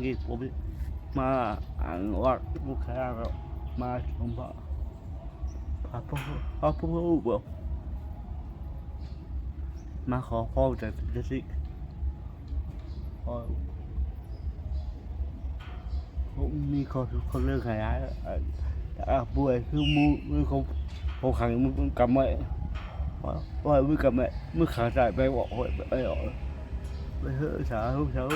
บางทีผมมาอ่านว่าลูกค้าก็มาผมบอกพาพ่อพาพ่อบอกมาขอพ่อจากเดซิพ่อผมมีคนคนเรื่องขยายอะป่วยคือมือมือเขาเขาขังมือกำไว้ว่าว่ามือกำไว้มือขาใส่ไปบอกโอ้ยไปออกไปเถอะสาวสาว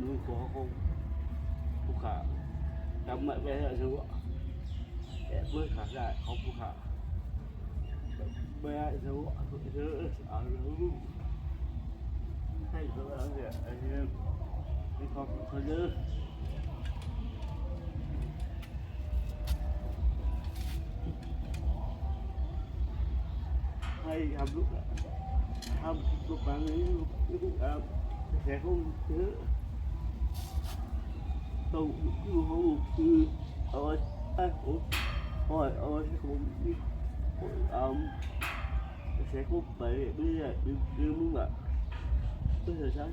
núi khó không không khả trong mẹ về là dụ để mới khả dài không không khả bé dụ tụi đứa ở đâu hay dụ ở gì anh không có đứa hay hầm lúc hầm lúc bạn ấy lúc lúc sẽ không chứ tôi cứ hô cứ ơi ai ủa ơi, ơi, sẽ không biết um sẽ không phải bây giờ đưa đưa muốn ạ bây giờ sáng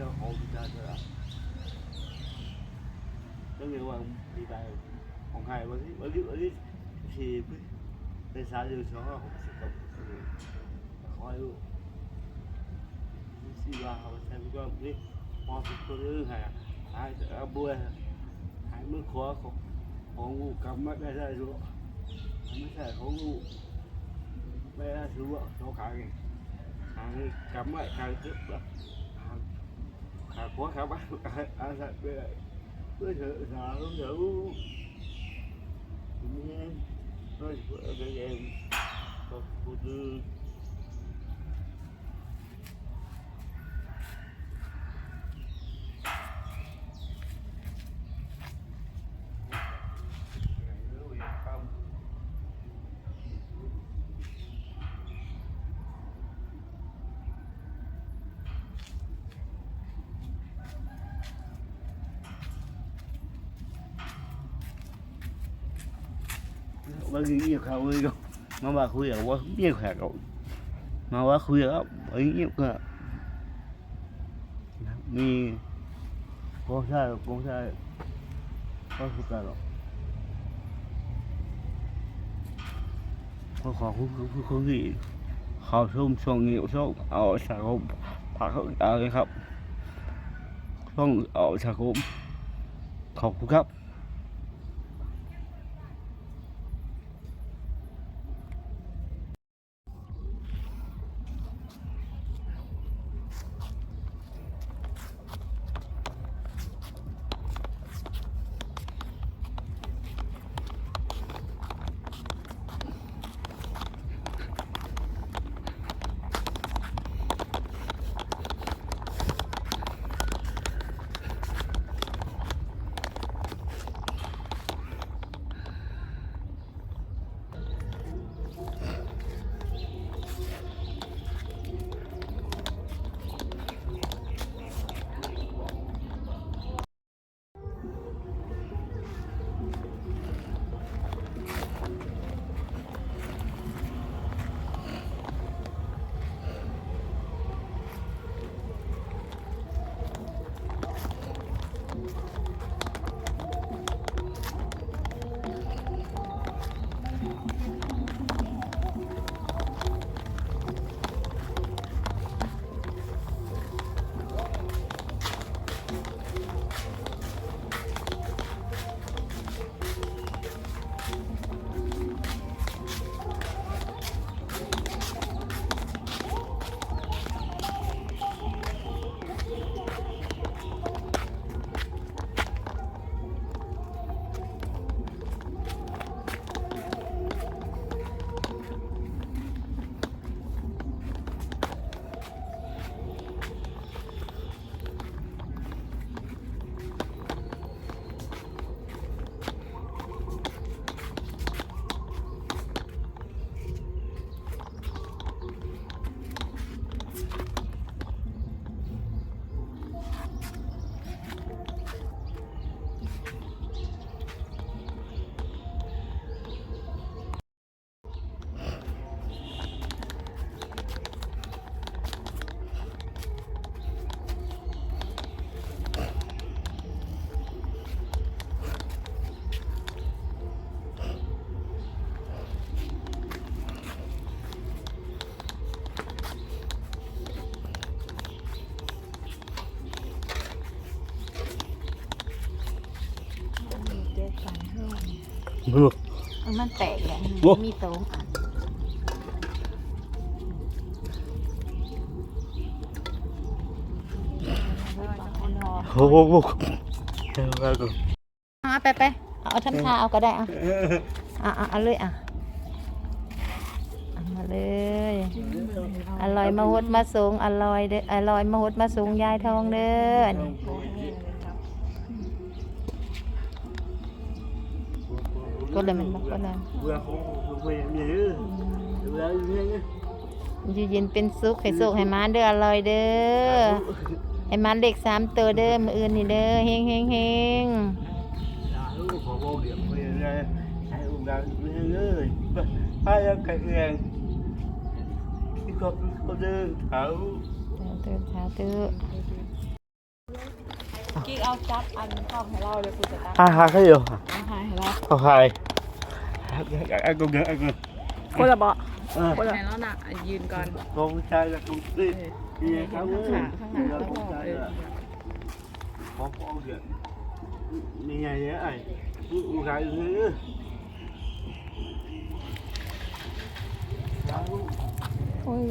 cho hộ cho cho đó à. có nghĩa là đi về còn hai bữa đi bữa đi đi thì bên xã điều số là không sử dụng? Khỏi luôn. Xì vào họ xem cho đi họ sẽ như thế này, hai tờ bùa hai mươi khó không? Họ ngủ cắm mắt ra ra rồi mới sẽ khó ngủ bây giờ sử dụng số cả cái càng cắm lại càng tức lắm khó khăn bắt ăn sạch bây giờ bây giờ sợ không đủ rồi cái em cô tư nữ bác nghĩ nhiều khảo ơi đâu mà bà khuya quá nhiều khả cậu mà quá khuya lắm ấy nhiều khả mi có sai có sai có không sai đâu ขอขอบคุณคุณคุณที่เขาชุ่มช่วงนี้ช่วงเอาสังคม มือเอามันแตกแหละโอ้ มีสองอันเอาโอ้โหเฮ้ยว่ากูไปไปเอาทันคาเอาก็ได้เอาเอาเอาเอาเลยอะเอามาเลย อร่อยมาหดมาสูงอร่อยเด้ออร่อยมาหดมาสูงยายทองเด้ออันนี้ ก็เลยมันบอกว่าอะไรเบื่อของผมเบื่อเยอะเบื่อเยอะอยู่เย็นเป็นสุขให้สุขให้มาเด้ออร่อยเด้อให้มาเด็กสามตัวเด้อมืออื่นนี่เด้อเฮงเฮงเฮงขอบอกเดี๋ยวไปเลยให้อุ้มดังเลยให้ยังไก่เองที่ก็ก็เดินเท้าเตือนเช้าเตื้อ กิ๊กเอาจับอันกล้องให้เราเลยคุณจะตั้งฮ่าฮ่าเขาอยู่อันถ่ายให้เราเขาใครไอ้กูเดินไอ้กูคนละเบาะเออคนละแล้วน่ะยืนก่อนกองชายกับกูตีนี่เขาเออข้างหน้าข้างหน้าแล้วแล้วกองก็ชายเอออะขอฟ้องเดี๋ยวนี่ไงเนี่ยไอ้กูขายซื้อโอ้ยเ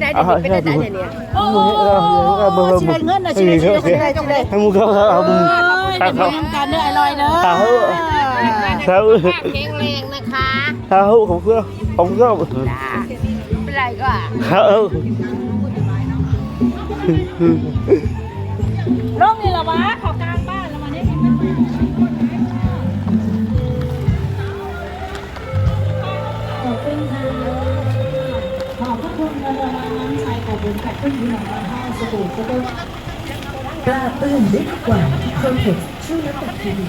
ได้ได้เดี๋ยวนี้เป็นได้ได้เนี่ยโอ้เชิญเงินนะเชิญเชิญเชิญให้มึงเขาเขามึงเขาเขาการเด้ออร่อยเด้อเขาเขาแข็งแรงนะคะเขาผมก็ผมก็จ้าเป็นไรก็เขาร่มนี่เหรอวะขอกลางบ้านแล้วมาเนี่ย กล้าตื้นลึกกว่าโคเท็กซ์ช่วยลดแต่ทีวี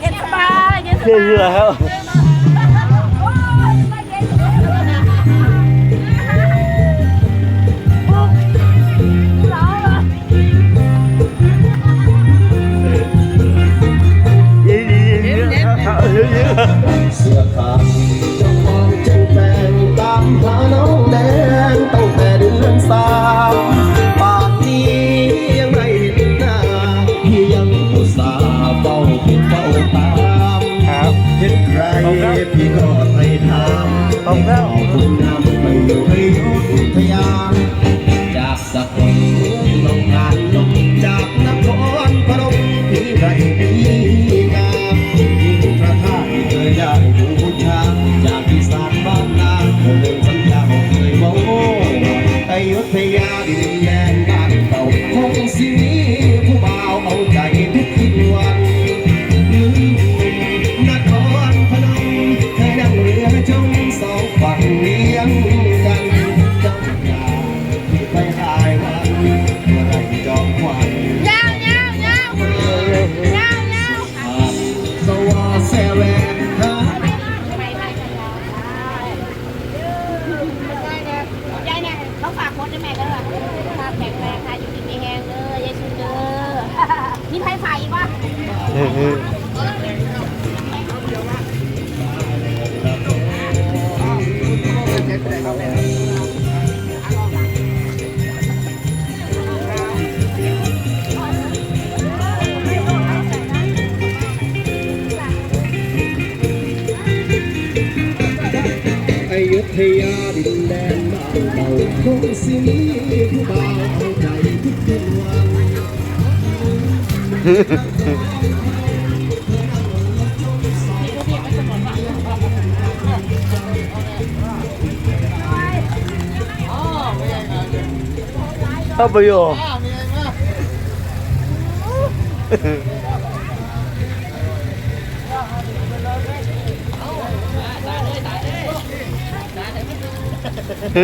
เย็นสบายเย็นสเชื่บาย เสื้อขาดเจ้าของเจ้งแปลงตามหา ยุธยา เขาฝากโค้ดให้แม่เด้อภาพแข็งแรงค่ะอยู่ที่มีแฮงเด้อยายชุนเด้อมีไฟไฟปะ ยุธยาดินแดนบ้านเราคงสิมีผู้บ่าวเอาใจทุกคืนวันเอาไปอยู่ เอ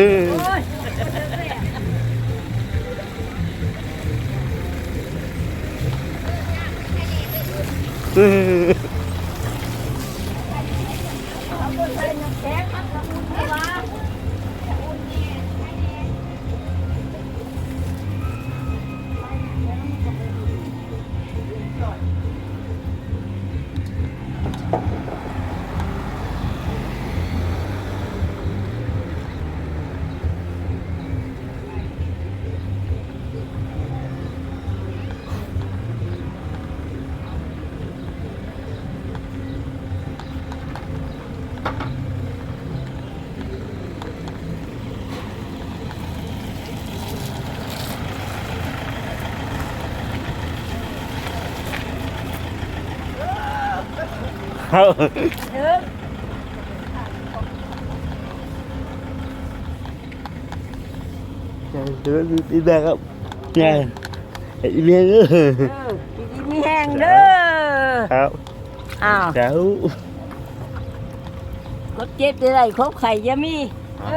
าเดี๋ยวดีแบครับเนี่อีเมียเออมีแฮงเด้อครับอ้าวเดี๋ยวรถเจ็บได้ครบไข่ยามีเอา